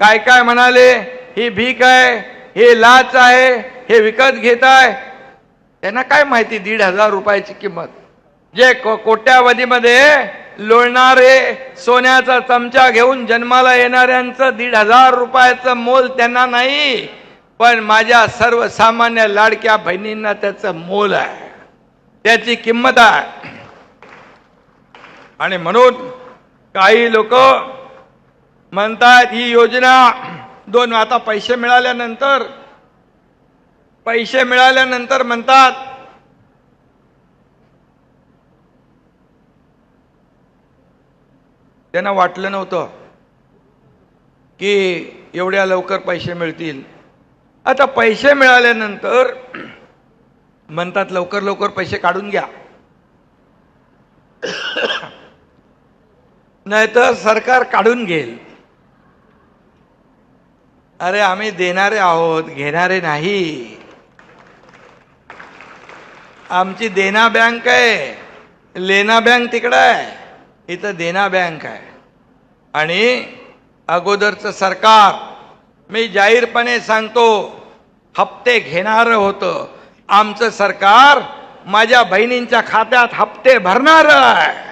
काय काय म्हणाले? ही भीक आहे हे लाच आहे हे विकत घेत आहे. त्यांना काय माहिती दीड हजार रुपयाची किंमत? जे को कोट्यावधीमध्ये लोळणारे सोन्याचा चमचा घेऊन जन्माला येणाऱ्यांचं दीड हजार रुपयाचं मोल त्यांना नाही पण माझ्या सर्वसामान्य लाडक्या बहिणींना त्याचं मोल आहे. त्याची किंमत आहे. आणि म्हणून काही लोक म्हणतात ही योजना दोन आता पैसे मिळाल्यानंतर पैसे मिळाल्यानंतर म्हणतात त्यांना वाटलं नव्हतं की एवढ्या लवकर पैसे मिळतील. आता पैसे मिळाल्यानंतर म्हणतात लवकर लवकर पैसे काढून घ्या. नाहीतर सरकार काढून घेईल. अरे आम्ही देणारे आहोत घेणारे नाही. आमची देना बँक आहे लेना बँक तिकडं आहे इथं देना बँक आहे. आणि अगोदरचं सरकार मी जाहीरपणे सांगतो हप्ते घेणारं होतं. आमचं सरकार माझ्या बहिणींच्या खात्यात हप्ते भरणार आहे.